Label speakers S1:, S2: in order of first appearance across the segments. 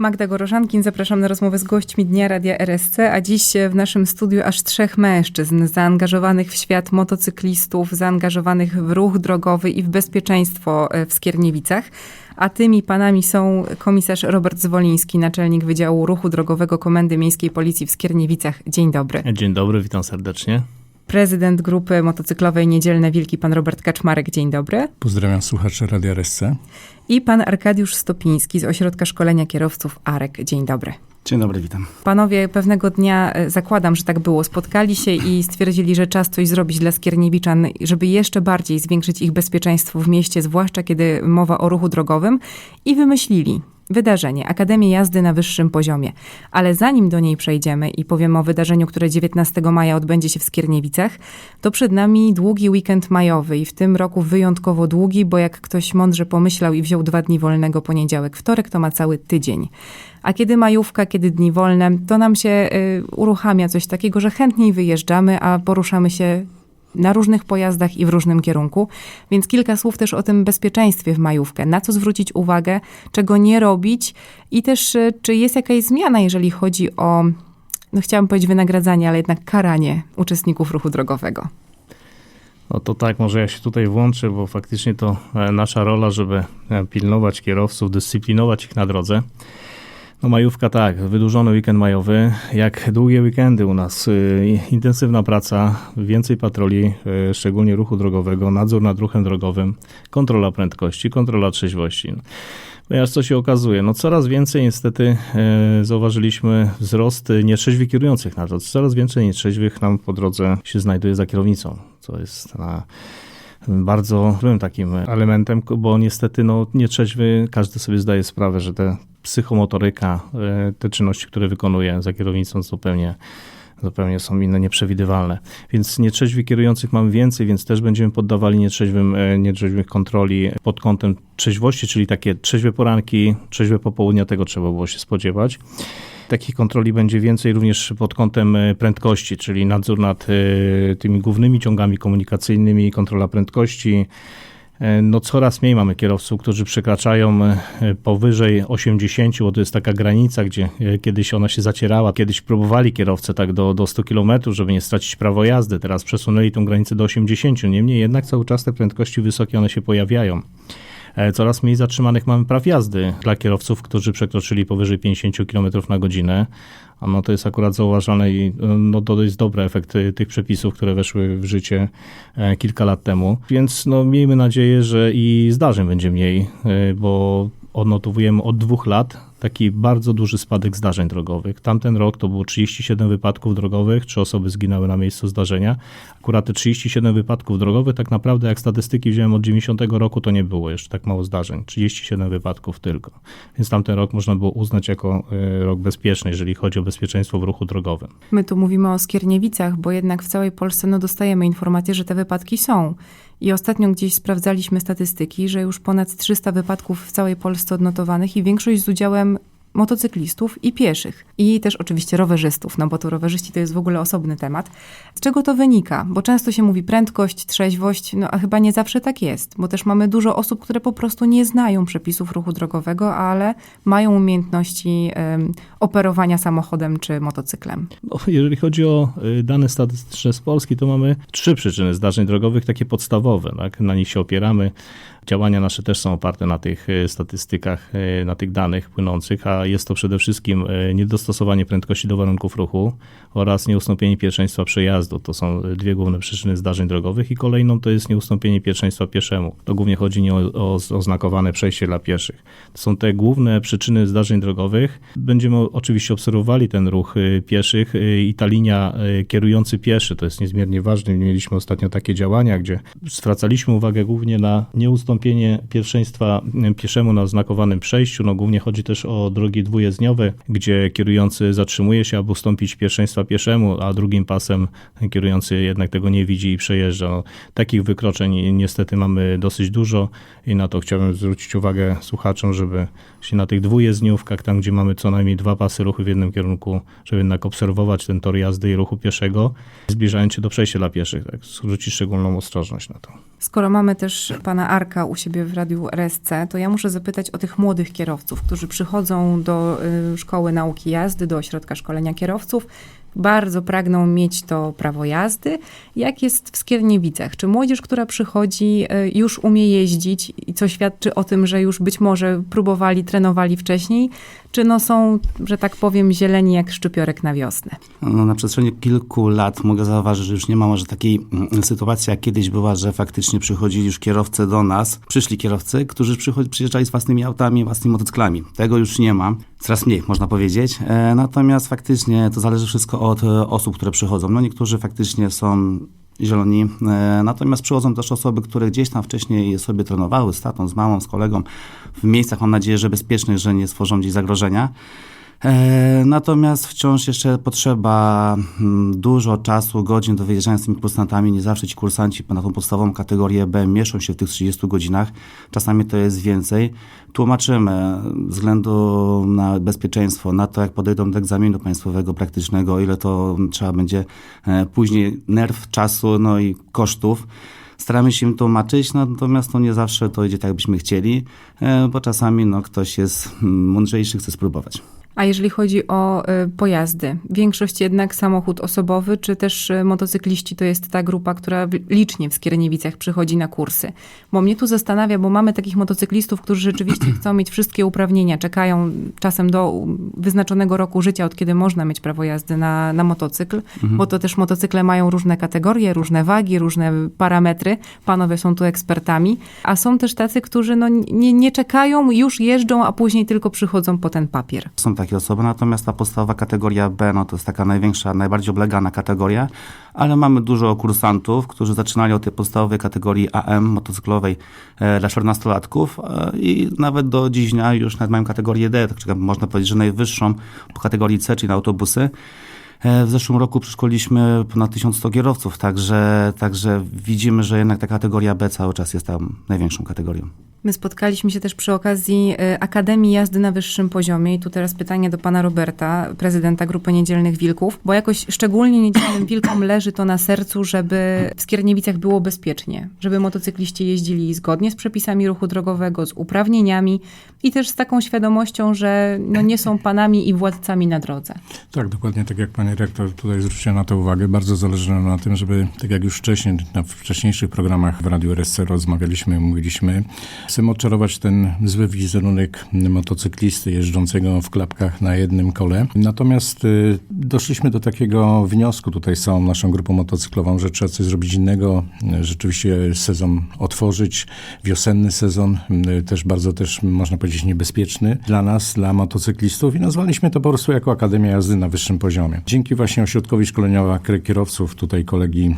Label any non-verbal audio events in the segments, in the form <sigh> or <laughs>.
S1: Magda Gorożankin, zapraszam na rozmowę z gośćmi Dnia Radia RSC, a dziś w naszym studiu aż trzech mężczyzn zaangażowanych w świat motocyklistów, zaangażowanych w ruch drogowy i w bezpieczeństwo e, w Skierniewicach. A tymi panami są komisarz Robert Zwoliński, naczelnik Wydziału Ruchu Drogowego Komendy Miejskiej Policji w Skierniewicach. Dzień dobry.
S2: Dzień dobry, witam serdecznie.
S1: Prezydent grupy motocyklowej Niedzielne Wilki, pan Robert Kaczmarek. Dzień dobry.
S3: Pozdrawiam słuchaczy Radia RSC.
S1: I pan Arkadiusz Stopiński z Ośrodka Szkolenia Kierowców AREK. Dzień dobry.
S4: Dzień dobry, witam.
S1: Panowie pewnego dnia, e, zakładam, że tak było, spotkali się i stwierdzili, że czas coś zrobić dla Skierniewiczan, żeby jeszcze bardziej zwiększyć ich bezpieczeństwo w mieście, zwłaszcza kiedy mowa o ruchu drogowym i wymyślili wydarzenie, Akademię Jazdy na wyższym poziomie. Ale zanim do niej przejdziemy i powiemy o wydarzeniu, które 19 maja odbędzie się w Skierniewicach, to przed nami długi weekend majowy i w tym roku wyjątkowo długi, bo jak ktoś mądrze pomyślał i wziął dwa dni wolnego, poniedziałek, wtorek, to ma cały tydzień. A kiedy majówka, kiedy dni wolne, to nam się y, uruchamia coś takiego, że chętniej wyjeżdżamy, a poruszamy się na różnych pojazdach i w różnym kierunku. Więc kilka słów też o tym bezpieczeństwie w majówkę. Na co zwrócić uwagę, czego nie robić i też y, czy jest jakaś zmiana, jeżeli chodzi o, no chciałam powiedzieć wynagradzanie, ale jednak karanie uczestników ruchu drogowego.
S2: No to tak, może ja się tutaj włączę, bo faktycznie to e, nasza rola, żeby e, pilnować kierowców, dyscyplinować ich na drodze. No majówka tak, wydłużony weekend majowy, jak długie weekendy u nas. Y, intensywna praca, więcej patroli, y, szczególnie ruchu drogowego, nadzór nad ruchem drogowym, kontrola prędkości, kontrola trzeźwości. Ponieważ co się okazuje, no coraz więcej niestety e, zauważyliśmy wzrost nietrzeźwych kierujących na drodze. Coraz więcej nietrzeźwych nam po drodze się znajduje za kierownicą, co jest na bardzo złym takim elementem, bo niestety no, nietrzeźwy, każdy sobie zdaje sprawę, że te psychomotoryka, e, te czynności, które wykonuje za kierownicą zupełnie zupełnie są inne, nieprzewidywalne. Więc nietrzeźwych kierujących mamy więcej, więc też będziemy poddawali nietrzeźwym, e, nietrzeźwych kontroli pod kątem trzeźwości, czyli takie trzeźwe poranki, trzeźwe popołudnia, tego trzeba było się spodziewać. Takich kontroli będzie więcej również pod kątem e, prędkości, czyli nadzór nad tymi głównymi ciągami komunikacyjnymi, kontrola prędkości, no coraz mniej mamy kierowców, którzy przekraczają e, powyżej 80, bo to jest taka granica, gdzie e, kiedyś ona się zacierała. Kiedyś próbowali kierowcy tak do, do 100 km, żeby nie stracić prawo jazdy. Teraz przesunęli tą granicę do 80. Niemniej jednak cały czas te prędkości wysokie one się pojawiają. Coraz mniej zatrzymanych mamy praw jazdy dla kierowców, którzy przekroczyli powyżej 50 km na godzinę. No to jest akurat zauważalne i no, to jest dobry efekt tych przepisów, które weszły w życie e, kilka lat temu. Więc no, miejmy nadzieję, że i zdarzeń będzie mniej, e, bo odnotowujemy od dwóch lat taki bardzo duży spadek zdarzeń drogowych. Tamten rok to było 37 wypadków drogowych, trzy osoby zginęły na miejscu zdarzenia. Akurat te 37 wypadków drogowych, tak naprawdę jak statystyki wziąłem od 90 roku, to nie było jeszcze tak mało zdarzeń. 37 wypadków tylko. Więc tamten rok można było uznać jako e, rok bezpieczny, jeżeli chodzi o bezpieczeństwo w ruchu drogowym.
S1: My tu mówimy o Skierniewicach, bo jednak w całej Polsce no, dostajemy informacje, że te wypadki są. I ostatnio gdzieś sprawdzaliśmy statystyki, że już ponad 300 wypadków w całej Polsce odnotowanych i większość z udziałem motocyklistów i pieszych. I też oczywiście rowerzystów, no bo to rowerzyści to jest w ogóle osobny temat. Z czego to wynika? Bo często się mówi prędkość, trzeźwość, no a chyba nie zawsze tak jest, bo też mamy dużo osób, które po prostu nie znają przepisów ruchu drogowego, ale mają umiejętności um, operowania samochodem czy motocyklem.
S2: No, jeżeli chodzi o y, dane statystyczne z Polski, to mamy trzy przyczyny zdarzeń drogowych, takie podstawowe, tak? na nich się opieramy. Działania nasze też są oparte na tych y, statystykach, y, na tych danych płynących, a jest to przede wszystkim e, niedostosowanie prędkości do warunków ruchu oraz nieustąpienie pierwszeństwa przejazdu. To są dwie główne przyczyny zdarzeń drogowych i kolejną to jest nieustąpienie pierwszeństwa pieszemu. To głównie chodzi nie o, oznakowane przejście dla pieszych. To są te główne przyczyny zdarzeń drogowych. Będziemy oczywiście obserwowali ten ruch e, pieszych e, i ta linia kierujący pieszy to jest niezmiernie ważne. Mieliśmy ostatnio takie działania, gdzie zwracaliśmy uwagę głównie na nieustąpienie pierwszeństwa pieszemu na oznakowanym przejściu. No głównie chodzi też o drogi dwujezdniowe, gdzie kierujący zatrzymuje się, aby ustąpić pierwszeństwa pieszemu, a drugim pasem kierujący jednak tego nie widzi i przejeżdża. No, takich wykroczeń niestety mamy dosyć dużo i na to chciałbym zwrócić uwagę słuchaczom, żeby się na tych dwujezdniówkach, tam gdzie mamy co najmniej dwa pasy ruchu w jednym kierunku, żeby jednak obserwować ten tor jazdy i ruchu pieszego, zbliżając się do przejścia dla pieszych, tak, zwrócić szczególną ostrożność na to.
S1: Skoro mamy też pana Arka U siebie w Radiu RSC, to ja muszę zapytać o tych młodych kierowców, którzy przychodzą do y, Szkoły Nauki Jazdy, do Ośrodka Szkolenia Kierowców, bardzo pragną mieć to prawo jazdy. Jak jest w Skierniewicach? Czy młodzież, która przychodzi, y, już umie jeździć i co świadczy o tym, że już być może próbowali, trenowali wcześniej? Czy no są, że tak powiem, zieleni jak szczypiorek na wiosnę?
S4: No, na przestrzeni kilku lat mogę zauważyć, że już nie ma może takiej mm, sytuacji, jak kiedyś była, że faktycznie przychodzili już kierowcy do nas, przyszli kierowcy, którzy przyjeżdżali z własnymi autami, własnymi motocyklami. Tego już nie ma, coraz mniej można powiedzieć. E, natomiast faktycznie to zależy wszystko od e, osób, które przychodzą. No niektórzy faktycznie są zieloni. E, natomiast przychodzą też osoby, które gdzieś tam wcześniej sobie trenowały z tatą, z mamą, z kolegą w miejscach, mam nadzieję, że bezpiecznych, że nie stworzą gdzieś zagrożenia. E, Natomiast wciąż jeszcze potrzeba mm, dużo czasu, godzin do wyjeżdżania z tymi kursantami. Nie zawsze ci kursanci na tą podstawową kategorię B mieszczą się w tych 30 godzinach. Czasami to jest więcej. Tłumaczymy względu na bezpieczeństwo, na to jak podejdą do egzaminu państwowego praktycznego, ile to trzeba będzie e, później nerw, czasu, no i kosztów. Staramy się im tłumaczyć, natomiast to nie zawsze to idzie tak, jakbyśmy chcieli, e, bo czasami no, ktoś jest mm, mądrzejszy, chce spróbować.
S1: A jeżeli chodzi o y, pojazdy, większość jednak samochód osobowy, czy też y, motocykliści to jest ta grupa, która licznie w Skierniewicach przychodzi na kursy? Bo mnie tu zastanawia, bo mamy takich motocyklistów, którzy rzeczywiście <clears throat> chcą mieć wszystkie uprawnienia, czekają czasem do wyznaczonego roku życia, od kiedy można mieć prawo jazdy na, na motocykl, bo to też motocykle mają różne kategorie, różne wagi, różne parametry. Panowie są tu ekspertami, a są też tacy, którzy no, nie, nie czekają, już jeżdżą, a później tylko przychodzą po ten papier.
S4: Są takie osoby, natomiast ta podstawowa kategoria B, no to jest taka największa, najbardziej oblegana kategoria, ale mamy dużo kursantów, którzy zaczynali od tej podstawowej kategorii AM motocyklowej e, dla 14-latków e, i nawet do dziś dnia już nawet mają kategorię D, tak czyli można powiedzieć, że najwyższą po kategorii C, czyli na autobusy. E, W zeszłym roku przeszkoliliśmy ponad 1100 kierowców, także, także widzimy, że jednak ta kategoria B cały czas jest tam największą kategorią.
S1: My spotkaliśmy się też przy okazji y, Akademii Jazdy na wyższym poziomie i tu teraz pytanie do pana Roberta, prezydenta Grupy Niedzielnych Wilków, bo jakoś szczególnie Niedzielnym Wilkom <coughs> leży to na sercu, żeby w Skierniewicach było bezpiecznie, żeby motocykliści jeździli zgodnie z przepisami ruchu drogowego, z uprawnieniami i też z taką świadomością, że no nie są panami i władcami na drodze.
S3: Tak, dokładnie tak jak pani rektor tutaj zwróciła na to uwagę. Bardzo zależy nam na tym, żeby, tak jak już wcześniej, na wcześniejszych programach w Radiu RSC rozmawialiśmy, mówiliśmy, chcemy odczarować ten zły wizerunek motocyklisty jeżdżącego w klapkach na jednym kole. Natomiast y, doszliśmy do takiego wniosku tutaj z całą naszą grupą motocyklową, że trzeba coś zrobić innego, y, rzeczywiście sezon otworzyć, wiosenny sezon, y, też bardzo też można powiedzieć niebezpieczny dla nas, dla motocyklistów i nazwaliśmy to po prostu jako Akademia Jazdy na wyższym poziomie. Właśnie ośrodkowi szkolenia kierowców, tutaj kolegi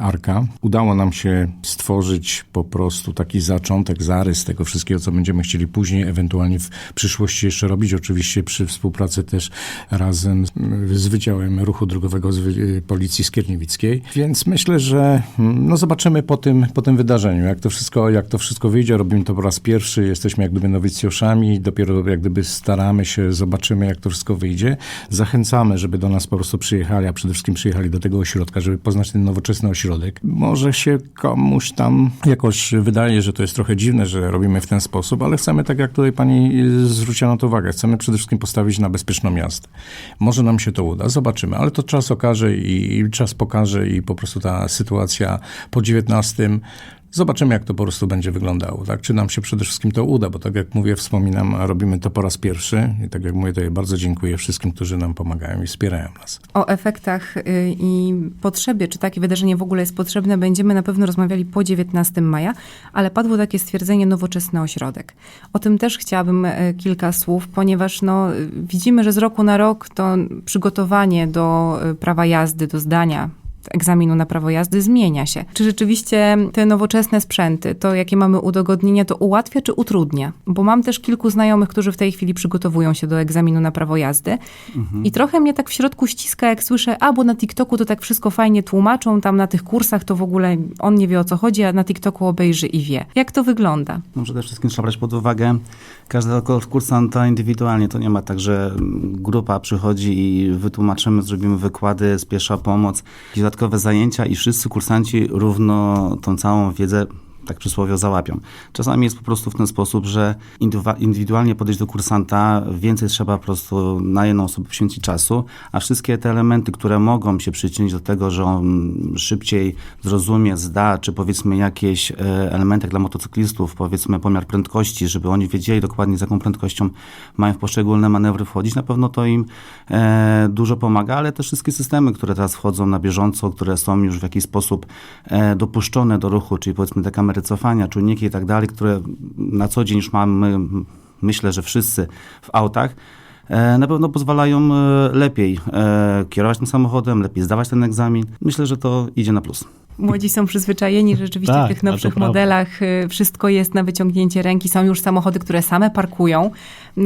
S3: Arka, udało nam się stworzyć po prostu taki zaczątek, zarys tego wszystkiego, co będziemy chcieli później ewentualnie w przyszłości jeszcze robić, oczywiście przy współpracy też razem z, Wydziałem Ruchu Drogowego z Wy- Policji Skierniewickiej. Więc myślę, że mm, no zobaczymy po tym, po tym wydarzeniu, jak to, wszystko, jak to wszystko wyjdzie. Robimy to po raz pierwszy, jesteśmy jak gdyby nowicjuszami, dopiero jak gdyby staramy się, zobaczymy jak to wszystko wyjdzie. Zachęcamy, żeby do nas po prostu przyjechali, a przede wszystkim przyjechali do tego ośrodka, żeby poznać ten nowoczesny ośrodek. Może się komuś tam jakoś wydaje, że to jest trochę dziwne, że robimy w ten sposób, ale chcemy, tak jak tutaj pani y, zwróciła na to uwagę, chcemy przede wszystkim postawić na bezpieczną jazdę. Może nam się to uda, zobaczymy, ale to czas okaże i, i czas pokaże i po prostu ta sytuacja po 19 Zobaczymy, jak to po prostu będzie wyglądało. Tak? Czy nam się przede wszystkim to uda, bo tak jak mówię, wspominam, robimy to po raz pierwszy i tak jak mówię, to ja bardzo dziękuję wszystkim, którzy nam pomagają i wspierają nas.
S1: O efektach y, i potrzebie, czy takie wydarzenie w ogóle jest potrzebne, będziemy na pewno rozmawiali po 19 maja, ale padło takie stwierdzenie nowoczesny ośrodek. O tym też chciałabym y, kilka słów, ponieważ no, widzimy, że z roku na rok to przygotowanie do y, prawa jazdy, do zdania egzaminu na prawo jazdy zmienia się. Czy rzeczywiście te nowoczesne sprzęty, to jakie mamy udogodnienia, to ułatwia czy utrudnia? Bo mam też kilku znajomych, którzy w tej chwili przygotowują się do egzaminu na prawo jazdy i trochę mnie tak w środku ściska, jak słyszę, a bo na TikToku to tak wszystko fajnie tłumaczą, tam na tych kursach to w ogóle on nie wie o co chodzi, a na TikToku obejrzy i wie. Jak to wygląda?
S4: No przede wszystkim trzeba brać pod uwagę każdego kursanta indywidualnie. To nie ma tak, że grupa przychodzi i wytłumaczymy, zrobimy wykłady, jest pierwsza pomoc, dodatkowe zajęcia i wszyscy kursanci równo tą całą wiedzę tak przysłowio załapią. Czasami jest po prostu w ten sposób, że indywidualnie podejść do kursanta, więcej trzeba po prostu na jedną osobę poświęcić czasu, a wszystkie te elementy, które mogą się przyczynić do tego, że on szybciej zrozumie, zda, czy powiedzmy jakieś e, elementy dla motocyklistów, powiedzmy pomiar prędkości, żeby oni wiedzieli dokładnie z jaką prędkością mają w poszczególne manewry wchodzić, na pewno to im e, dużo pomaga, ale te wszystkie systemy, które teraz wchodzą na bieżąco, które są już w jakiś sposób e, dopuszczone do ruchu, czyli powiedzmy te kamery cofania, czujniki i tak dalej, które na co dzień już mamy, myślę, że wszyscy w autach, e, na pewno pozwalają e, lepiej e, kierować tym samochodem, lepiej zdawać ten egzamin. Myślę, że to idzie na plus.
S1: Młodzi są przyzwyczajeni, rzeczywiście
S2: Tak,
S1: w tych
S2: to
S1: nowszych modelach wszystko jest na wyciągnięcie ręki. Są już samochody, które same parkują,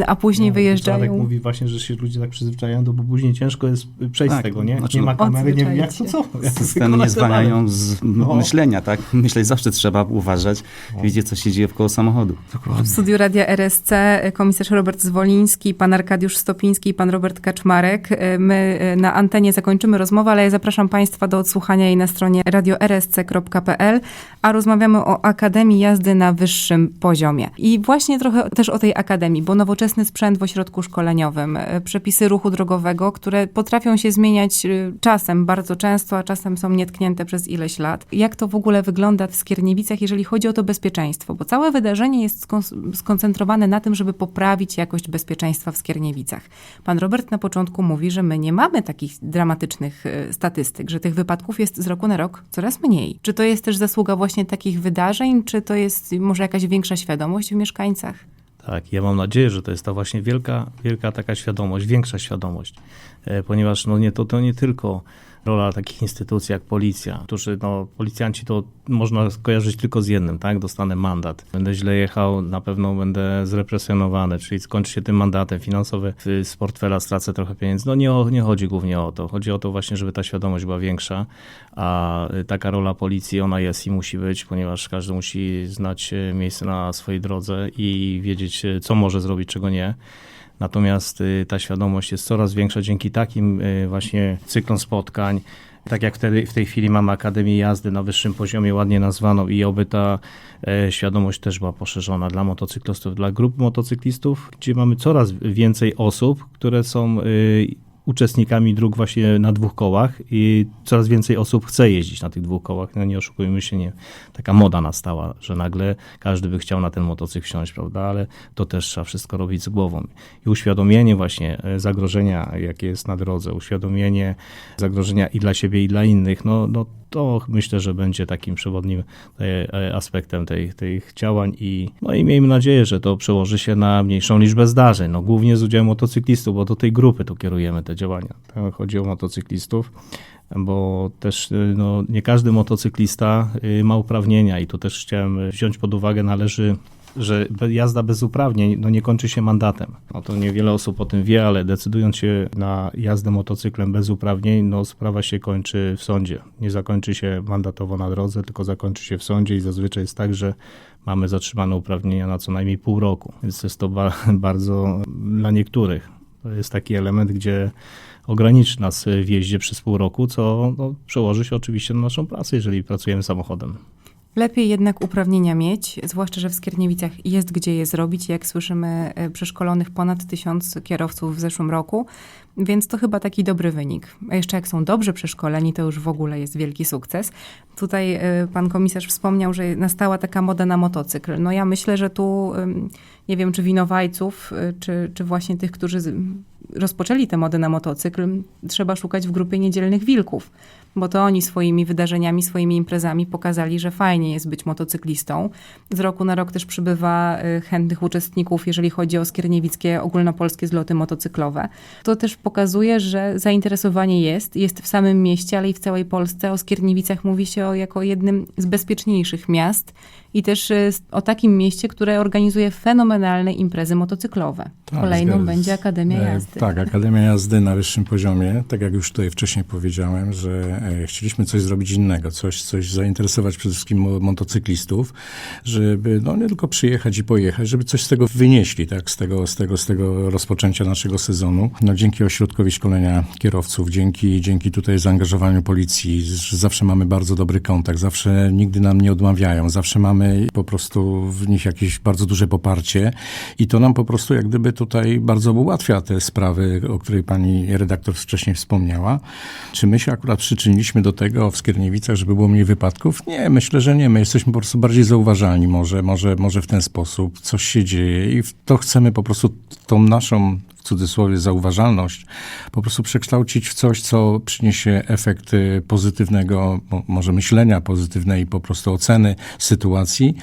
S1: a później
S2: No,
S1: wyjeżdżają.
S2: Radek mówi właśnie, że się ludzie tak przyzwyczajają, bo później ciężko jest przejść
S4: Tak,
S2: z tego, nie?
S4: znaczy,
S2: nie ma
S4: no,
S2: kamery, nie wiem jak to co.
S4: Systemy nie zwalniają z
S2: No.
S4: myślenia, tak? Myśleć zawsze trzeba uważać, wiedzieć, co się dzieje wkoło samochodu.
S1: W studiu Radia RSC y, komisarz Robert Zwoliński, pan Arkadiusz Stopiński i pan Robert Kaczmarek. Y, My y, na antenie zakończymy rozmowę, ale ja zapraszam państwa do odsłuchania jej na stronie radiorSC.pl, a rozmawiamy o Akademii Jazdy na wyższym poziomie. I właśnie trochę też o tej Akademii, bo nowoczesny sprzęt w ośrodku szkoleniowym, y, przepisy ruchu drogowego, które potrafią się zmieniać y, czasem bardzo często, a czasem są nietknięte przez ileś lat. Jak to w ogóle wygląda w Skierniewicach, jeżeli chodzi o to bezpieczeństwo? Bo całe wydarzenie jest skon- skoncentrowane na tym, żeby poprawić jakość bezpieczeństwa w Skierniewicach. Pan Robert na początku mówi, że my nie mamy takich dramatycznych y, statystyk, że tych wypadków jest z roku na rok coraz mniej. Czy to jest też zasługa właśnie takich wydarzeń, czy to jest może jakaś większa świadomość w mieszkańcach?
S2: Tak, ja mam nadzieję, że to jest ta właśnie wielka, wielka taka świadomość, większa świadomość, e, ponieważ no nie, to, to nie tylko rola takich instytucji jak policja, którzy, no, policjanci to można skojarzyć tylko z jednym, tak, dostanę mandat. Będę źle jechał, na pewno będę zrepresjonowany, czyli skończy się tym mandatem finansowy, z- portfela stracę trochę pieniędzy. No nie, o- nie chodzi głównie o to, chodzi o to właśnie, żeby ta świadomość była większa, a y, taka rola policji, ona jest i musi być, ponieważ każdy musi znać y, miejsce na swojej drodze i wiedzieć, y, co może zrobić, czego nie. Natomiast y, ta świadomość jest coraz większa dzięki takim y, właśnie cyklom spotkań. Tak jak wtedy, w tej chwili mamy Akademię Jazdy na wyższym poziomie, ładnie nazwaną i oby ta e, świadomość też była poszerzona dla motocyklistów, dla grup motocyklistów, gdzie mamy coraz więcej osób, które są y, uczestnikami dróg właśnie na dwóch kołach i coraz więcej osób chce jeździć na tych dwóch kołach. No nie oszukujmy się, nie, taka moda nastała, że nagle każdy by chciał na ten motocykl wsiąść, prawda, ale to też trzeba wszystko robić z głową. I uświadomienie właśnie e, zagrożenia, jakie jest na drodze, uświadomienie zagrożenia i dla siebie, i dla innych, no, no to myślę, że będzie takim przewodnim e, e, aspektem tej, tych działań i, no i miejmy nadzieję, że to przełoży się na mniejszą liczbę zdarzeń, no głównie z udziałem motocyklistów, bo do tej grupy tu kierujemy te działania. Chodzi o motocyklistów, bo też y, no, nie każdy motocyklista y, ma uprawnienia i tu też chciałem wziąć pod uwagę, należy że jazda bez uprawnień no, nie kończy się mandatem. No, to niewiele osób o tym wie, ale decydując się na jazdę motocyklem bez uprawnień, no, sprawa się kończy w sądzie. Nie zakończy się mandatowo na drodze, tylko zakończy się w sądzie i zazwyczaj jest tak, że mamy zatrzymane uprawnienia na co najmniej pół roku. Więc jest to ba- <laughs> bardzo dla niektórych. To jest taki element, gdzie ograniczy nas w jeździe przez pół roku, co no, przełoży się oczywiście na naszą pracę, jeżeli pracujemy samochodem.
S1: Lepiej jednak uprawnienia mieć, zwłaszcza, że w Skierniewicach jest gdzie je zrobić. Jak słyszymy, e, przeszkolonych ponad tysiąc kierowców w zeszłym roku, więc to chyba taki dobry wynik. A jeszcze jak są dobrze przeszkoleni, to już w ogóle jest wielki sukces. Tutaj e, pan komisarz wspomniał, że nastała taka moda na motocykl. No ja myślę, że tu, nie wiem, czy winowajców, y, czy, czy właśnie tych, którzy rozpoczęli tę modę na motocykl, trzeba szukać w grupie niedzielnych wilków bo to oni swoimi wydarzeniami, swoimi imprezami pokazali, że fajnie jest być motocyklistą. Z roku na rok też przybywa y, chętnych uczestników, jeżeli chodzi o skierniewickie ogólnopolskie zloty motocyklowe. To też pokazuje, że zainteresowanie jest, jest w samym mieście, ale i w całej Polsce. O Skierniewicach mówi się o, jako jednym z bezpieczniejszych miast i też y, o takim mieście, które organizuje fenomenalne imprezy motocyklowe.
S3: Tak,
S1: Kolejną będzie Akademia
S3: E,
S1: Jazdy.
S3: Tak, Akademia Jazdy na wyższym poziomie. Tak jak już tutaj wcześniej powiedziałem, że e, chcieliśmy coś zrobić innego, coś, coś zainteresować przede wszystkim mo- motocyklistów, żeby no, nie tylko przyjechać i pojechać, żeby coś z tego wynieśli, tak, z tego, z tego, z tego rozpoczęcia naszego sezonu. No, dzięki ośrodkowi szkolenia kierowców, dzięki, dzięki tutaj zaangażowaniu policji, zawsze mamy bardzo dobry kontakt, zawsze nigdy nam nie odmawiają, zawsze mamy po prostu w nich jakieś bardzo duże poparcie i to nam po prostu jak gdyby tutaj bardzo ułatwia te sprawy, o której pani redaktor wcześniej wspomniała. Czy my się akurat przyczyniliśmy do tego w Skierniewicach, żeby było mniej wypadków? Nie, myślę, że nie. My jesteśmy po prostu bardziej zauważalni może, może, może w ten sposób. Coś się dzieje i to chcemy po prostu tą naszą cudzysłowie zauważalność, po prostu przekształcić w coś, co przyniesie efekt y, pozytywnego, mo- może myślenia pozytywnej, po prostu oceny sytuacji.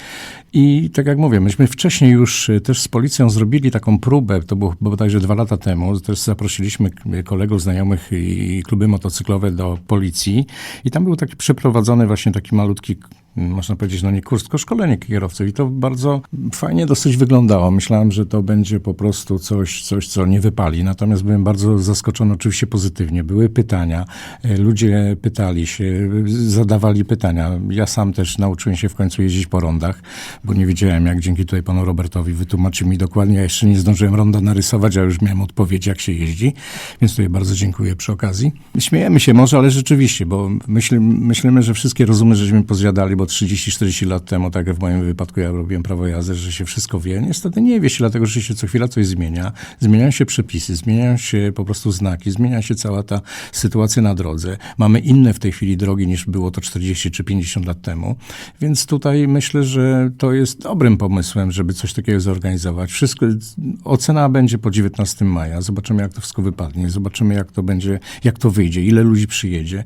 S3: I tak jak mówię, myśmy wcześniej już y, też z policją zrobili taką próbę, to było bodajże dwa lata temu, też zaprosiliśmy k- kolegów, znajomych i kluby motocyklowe do policji i tam był taki przeprowadzony właśnie taki malutki można powiedzieć, no nie kurs, tylko szkolenie kierowców. I to bardzo fajnie dosyć wyglądało. Myślałem, że to będzie po prostu coś, coś, co nie wypali. Natomiast byłem bardzo zaskoczony, oczywiście pozytywnie. Były pytania, e, ludzie pytali się, zadawali pytania. Ja sam też nauczyłem się w końcu jeździć po rondach, bo nie wiedziałem, jak dzięki tutaj panu Robertowi wytłumaczył mi dokładnie. Ja jeszcze nie zdążyłem ronda narysować, a już miałem odpowiedź, jak się jeździ. Więc tutaj bardzo dziękuję przy okazji. Śmiejemy się może, ale rzeczywiście, bo myśl, myślimy, że wszystkie rozumy żeśmy pozjadali, bo 30-40 lat temu, tak jak w moim wypadku ja robiłem prawo jazdy, że się wszystko wie. Niestety nie wie się, dlatego że się co chwila coś zmienia. Zmieniają się przepisy, zmieniają się po prostu znaki, zmienia się cała ta sytuacja na drodze. Mamy inne w tej chwili drogi niż było to 40 czy 50 lat temu. Więc tutaj myślę, że to jest dobrym pomysłem, żeby coś takiego zorganizować. Wszystko, ocena będzie po 19 maja. Zobaczymy, jak to wszystko wypadnie. Zobaczymy, jak to będzie, jak to wyjdzie, ile ludzi przyjedzie.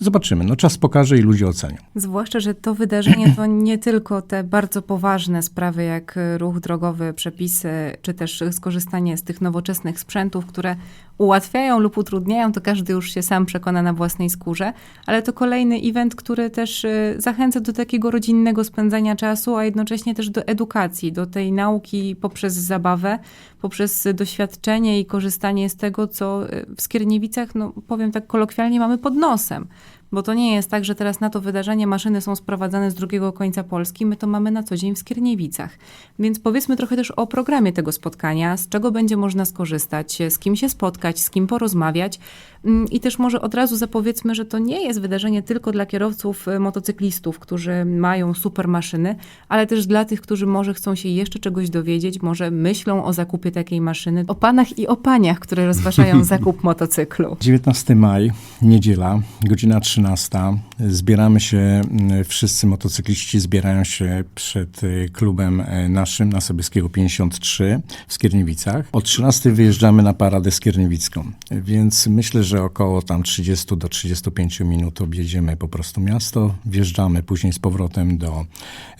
S3: Zobaczymy. No czas pokaże i ludzie ocenią.
S1: Zwłaszcza, że to wydarzenie to nie tylko te bardzo poważne sprawy, jak ruch drogowy, przepisy, czy też skorzystanie z tych nowoczesnych sprzętów, które ułatwiają lub utrudniają, to każdy już się sam przekona na własnej skórze, ale to kolejny event, który też y, zachęca do takiego rodzinnego spędzania czasu, a jednocześnie też do edukacji, do tej nauki poprzez zabawę, poprzez doświadczenie i korzystanie z tego, co y, w Skierniewicach, no powiem tak kolokwialnie, mamy pod nosem. Bo to nie jest tak, że teraz na to wydarzenie maszyny są sprowadzane z drugiego końca Polski. My to mamy na co dzień w Skierniewicach. Więc powiedzmy trochę też o programie tego spotkania, z czego będzie można skorzystać, z kim się spotkać, z kim porozmawiać. Mm, I też może od razu zapowiedzmy, że to nie jest wydarzenie tylko dla kierowców y, motocyklistów, którzy mają super maszyny, ale też dla tych, którzy może chcą się jeszcze czegoś dowiedzieć, może myślą o zakupie takiej maszyny, o panach i o paniach, które rozważają <laughs> zakup motocyklu.
S3: 19 maj, niedziela, godzina 13. Zbieramy się, mm, wszyscy motocykliści zbierają się przed y, klubem y, naszym na Sobieskiego 53 w Skierniewicach. O 13 wyjeżdżamy na paradę skierniewicką, więc myślę, że około tam 30 do 35 minut objedziemy po prostu miasto, wjeżdżamy później z powrotem do,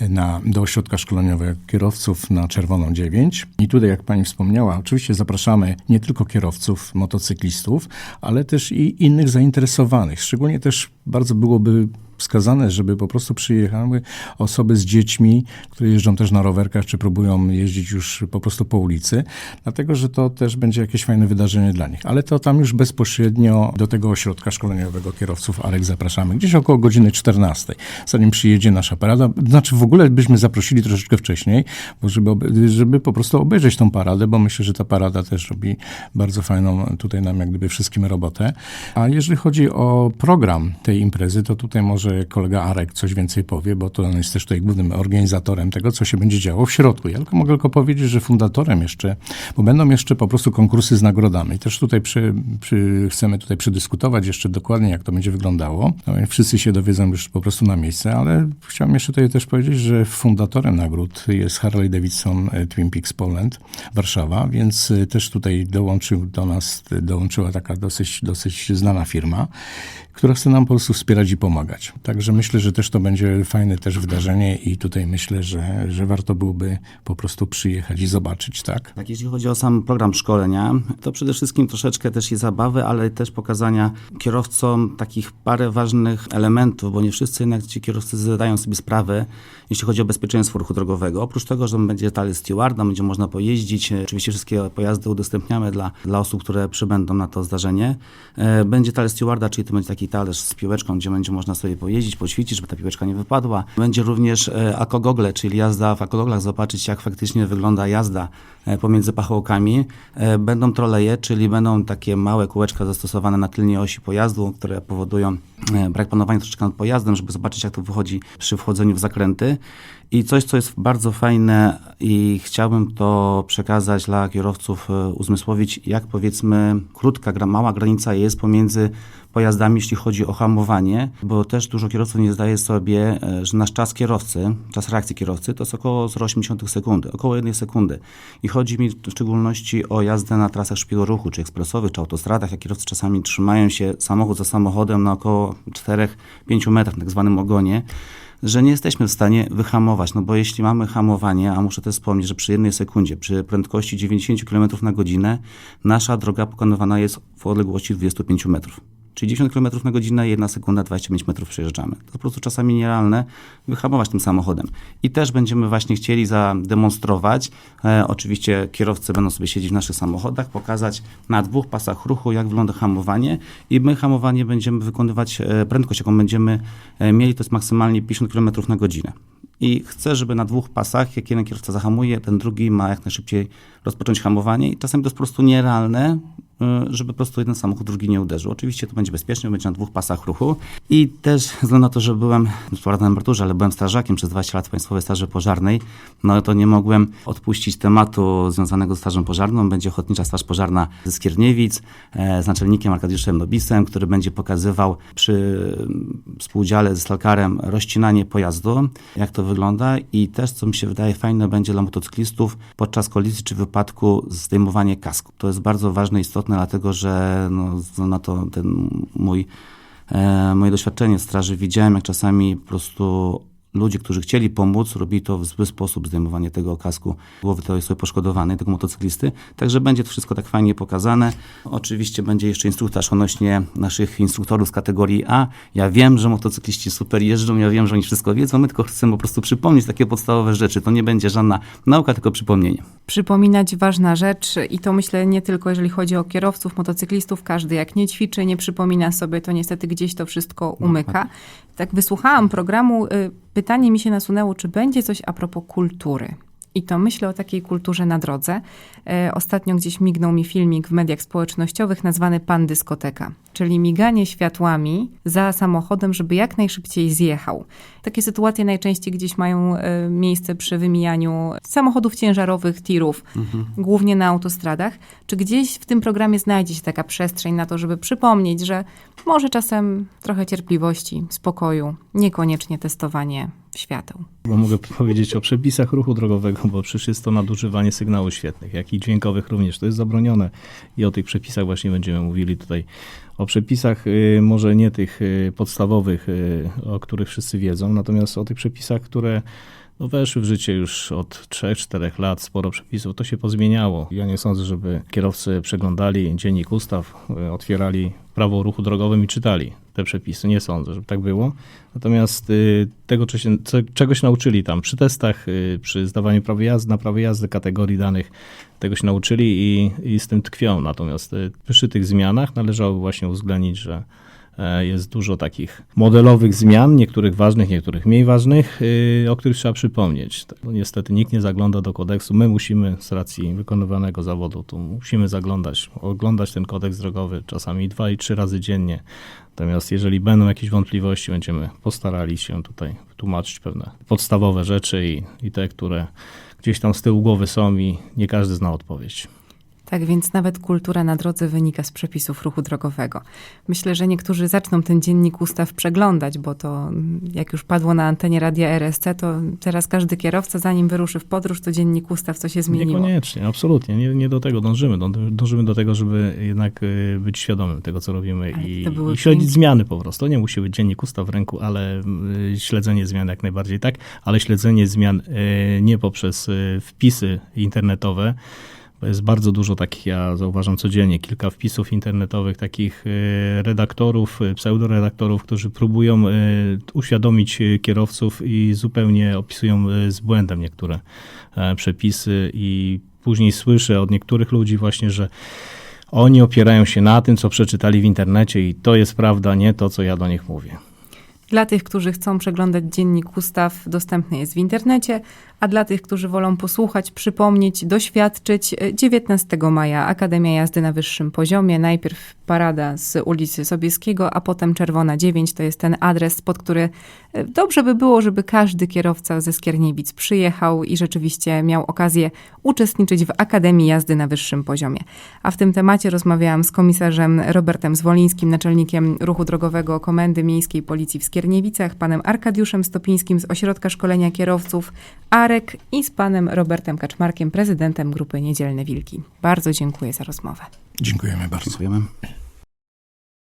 S3: na, do ośrodka szkoleniowego kierowców na Czerwoną 9. I tutaj, jak pani wspomniała, oczywiście zapraszamy nie tylko kierowców, motocyklistów, ale też i innych zainteresowanych. Szczególnie też bardzo byłoby jakby wskazane, żeby po prostu przyjechały osoby z dziećmi, które jeżdżą też na rowerkach, czy próbują jeździć już po prostu po ulicy, dlatego, że to też będzie jakieś fajne wydarzenie dla nich. Ale to tam już bezpośrednio do tego ośrodka szkoleniowego kierowców AREK zapraszamy, gdzieś około godziny 14, zanim przyjedzie nasza parada. Znaczy w ogóle byśmy zaprosili troszeczkę wcześniej, bo żeby, żeby po prostu obejrzeć tą paradę, bo myślę, że ta parada też robi bardzo fajną tutaj nam jak gdyby wszystkim robotę. A jeżeli chodzi o program tej imprezy, to tutaj może kolega Arek coś więcej powie, bo to on jest też tutaj głównym organizatorem tego, co się będzie działo w środku. Ja tylko mogę tylko powiedzieć, że fundatorem jeszcze, bo będą jeszcze po prostu konkursy z nagrodami. Też tutaj przy, przy, chcemy tutaj przedyskutować jeszcze dokładnie, jak to będzie wyglądało. No, wszyscy się dowiedzą już po prostu na miejsce, ale chciałem jeszcze tutaj też powiedzieć, że fundatorem nagród jest Harley Davidson e, Twin Peaks Poland, Warszawa, więc e, też tutaj dołączył do nas, dołączyła taka dosyć, dosyć znana firma, która chce nam po prostu wspierać i pomagać. Także myślę, że też to będzie fajne też wydarzenie i tutaj myślę, że, że warto byłoby po prostu przyjechać i zobaczyć, tak?
S4: Tak, jeśli chodzi o sam program szkolenia, to przede wszystkim troszeczkę też i zabawy, ale też pokazania kierowcom takich parę ważnych elementów, bo nie wszyscy jednak ci kierowcy zdają sobie sprawę, jeśli chodzi o bezpieczeństwo ruchu drogowego. Oprócz tego, że będzie talerz stewarda, będzie można pojeździć, e, oczywiście wszystkie pojazdy udostępniamy dla, dla osób, które przybędą na to zdarzenie. E, Będzie talerz stewarda, czyli to będzie taki talerz z piłeczką, gdzie będzie można sobie pojeździć, poćwiczyć, żeby ta piłeczka nie wypadła. Będzie również e, akogogle, czyli jazda w akogoglach, zobaczyć jak faktycznie wygląda jazda pomiędzy pachołkami. Będą troleje, czyli będą takie małe kółeczka zastosowane na tylnej osi pojazdu, które powodują brak panowania troszeczkę nad pojazdem, żeby zobaczyć, jak to wychodzi przy wchodzeniu w zakręty. I coś, co jest bardzo fajne i chciałbym to przekazać dla kierowców, e, uzmysłowić, jak powiedzmy krótka, mała granica jest pomiędzy pojazdami, jeśli chodzi o hamowanie, bo też dużo kierowców nie zdaje sobie, e, że nasz czas kierowcy, czas reakcji kierowcy to jest około 0,8 sekundy, około 1 sekundy. I chodzi mi w szczególności o jazdę na trasach szybkiego ruchu, czy ekspresowych, czy autostradach, jak kierowcy czasami trzymają się samochód za samochodem na około 4-5 metrach, w tak zwanym ogonie, że nie jesteśmy w stanie wyhamować, no bo jeśli mamy hamowanie, a muszę też wspomnieć, że przy jednej sekundzie, przy prędkości 90 km na godzinę, nasza droga pokonywana jest w odległości 25 metrów. Czyli 90 km na godzinę, 1 sekunda, 25 metrów przejeżdżamy. To po prostu czasami nierealne wyhamować tym samochodem. I też będziemy właśnie chcieli zademonstrować, e, oczywiście kierowcy będą sobie siedzieć w naszych samochodach, pokazać na dwóch pasach ruchu, jak wygląda hamowanie i my hamowanie będziemy wykonywać, e, prędkość, jaką będziemy e, mieli, to jest maksymalnie 50 km na godzinę. I chcę, żeby na dwóch pasach, jak jeden kierowca zahamuje, ten drugi ma jak najszybciej rozpocząć hamowanie. I czasami to jest po prostu nierealne, żeby po prostu jeden samochód drugi nie uderzył. Oczywiście to będzie bezpiecznie, będzie na dwóch pasach ruchu. I też ze względu na to, że byłem, na emeryturze, ale byłem strażakiem przez 20 lat w Państwowej Straży Pożarnej, no to nie mogłem odpuścić tematu związanego z Strażą Pożarną. Będzie Ochotnicza Straż Pożarna ze Skierniewic e, z naczelnikiem Arkadiuszem Nobisem, który będzie pokazywał przy współudziale ze stalkarem rozcinanie pojazdu, jak to wygląda i też, co mi się wydaje fajne, będzie dla motocyklistów podczas kolizji czy wypadku zdejmowanie kasku. To jest bardzo ważne, istotne, dlatego że no, względu na to ten mój, e, moje doświadczenie straży widziałem, jak czasami po prostu ludzie, którzy chcieli pomóc, robili to w zły sposób, zdejmowanie tego kasku głowy tej osoby poszkodowanej, tego motocyklisty. Także będzie to wszystko tak fajnie pokazane. Oczywiście będzie jeszcze instruktaż odnośnie naszych instruktorów z kategorii A. Ja wiem, że motocykliści super jeżdżą, ja wiem, że oni wszystko wiedzą, my tylko chcemy po prostu przypomnieć takie podstawowe rzeczy. To nie będzie żadna nauka, tylko przypomnienie.
S1: Przypominać ważna rzecz i to myślę nie tylko jeżeli chodzi o kierowców, motocyklistów, każdy jak nie ćwiczy, nie przypomina sobie, to niestety gdzieś to wszystko umyka. Tak wysłuchałam programu, y, pytanie mi się nasunęło, czy będzie coś a propos kultury. I to myślę o takiej kulturze na drodze. E, Ostatnio gdzieś mignął mi filmik w mediach społecznościowych nazwany Pan Dyskoteka, czyli miganie światłami za samochodem, żeby jak najszybciej zjechał. Takie sytuacje najczęściej gdzieś mają e, miejsce przy wymijaniu samochodów ciężarowych, tirów, głównie na autostradach. Czy gdzieś w tym programie znajdzie się taka przestrzeń na to, żeby przypomnieć, że może czasem trochę cierpliwości, spokoju, niekoniecznie testowanie świateł.
S2: Bo mogę powiedzieć o przepisach ruchu drogowego, bo przecież jest to nadużywanie sygnałów świetnych, jak i dźwiękowych również. To jest zabronione i o tych przepisach właśnie będziemy mówili tutaj. O przepisach y, może nie tych y, podstawowych, y, o których wszyscy wiedzą, natomiast o tych przepisach, które no weszły w życie już od 3-4 lat, sporo przepisów, to się pozmieniało. Ja nie sądzę, żeby kierowcy przeglądali dziennik ustaw, y, otwierali prawo ruchu drogowym i czytali te przepisy. Nie sądzę, żeby tak było. Natomiast y, tego, czego się nauczyli tam przy testach, y, przy zdawaniu prawa jazdy, na prawie jazdy, kategorii danych, tego się nauczyli i, i z tym tkwią. Natomiast przy tych zmianach należało właśnie uwzględnić, że e, jest dużo takich modelowych zmian, niektórych ważnych, niektórych mniej ważnych, y, o których trzeba przypomnieć. No, niestety nikt nie zagląda do kodeksu. My musimy z racji wykonywanego zawodu, tu musimy zaglądać, oglądać ten kodeks drogowy czasami dwa i trzy razy dziennie. Natomiast jeżeli będą jakieś wątpliwości, będziemy postarali się tutaj wytłumaczyć pewne podstawowe rzeczy i, i te, które gdzieś tam z tyłu głowy są i nie każdy zna odpowiedź.
S1: Tak więc nawet kultura na drodze wynika z przepisów ruchu drogowego. Myślę, że niektórzy zaczną ten dziennik ustaw przeglądać, bo to mm, jak już padło na antenie radia RSC, to teraz każdy kierowca, zanim wyruszy w podróż, to dziennik ustaw, co się zmieniło.
S2: Niekoniecznie, absolutnie. Nie, nie do tego dążymy. Dąży- Dążymy do tego, żeby jednak y, być świadomym tego, co robimy i, i śledzić zmiany po prostu. Nie musi być dziennik ustaw w ręku, ale y, śledzenie zmian jak najbardziej tak, ale śledzenie zmian y, nie poprzez wpisy internetowe, jest bardzo dużo takich, ja zauważam codziennie, kilka wpisów internetowych, takich y, redaktorów, y, pseudoredaktorów, którzy próbują y, uświadomić kierowców i zupełnie opisują z błędem niektóre e, przepisy i później słyszę od niektórych ludzi właśnie, że oni opierają się na tym, co przeczytali w internecie i to jest prawda, nie to, co ja do nich mówię.
S1: Dla tych, którzy chcą przeglądać dziennik ustaw, dostępny jest w internecie, a dla tych, którzy wolą posłuchać, przypomnieć, doświadczyć, e, 19 maja Akademia Jazdy na wyższym poziomie. Najpierw parada z ulicy Sobieskiego, a potem Czerwona 9 to jest ten adres, pod który e, dobrze by było, żeby każdy kierowca ze Skierniewic przyjechał i rzeczywiście miał okazję uczestniczyć w Akademii Jazdy na wyższym poziomie. A w tym temacie rozmawiałam z komisarzem Robertem Zwolińskim, naczelnikiem ruchu drogowego Komendy Miejskiej Policji w Skierniewicach, panem Arkadiuszem Stopińskim z Ośrodka Szkolenia Kierowców AREK i z panem Robertem Kaczmarkiem, prezydentem grupy Niedzielne Wilki. Bardzo dziękuję za rozmowę.
S3: Dziękujemy bardzo.
S4: Dziękujemy.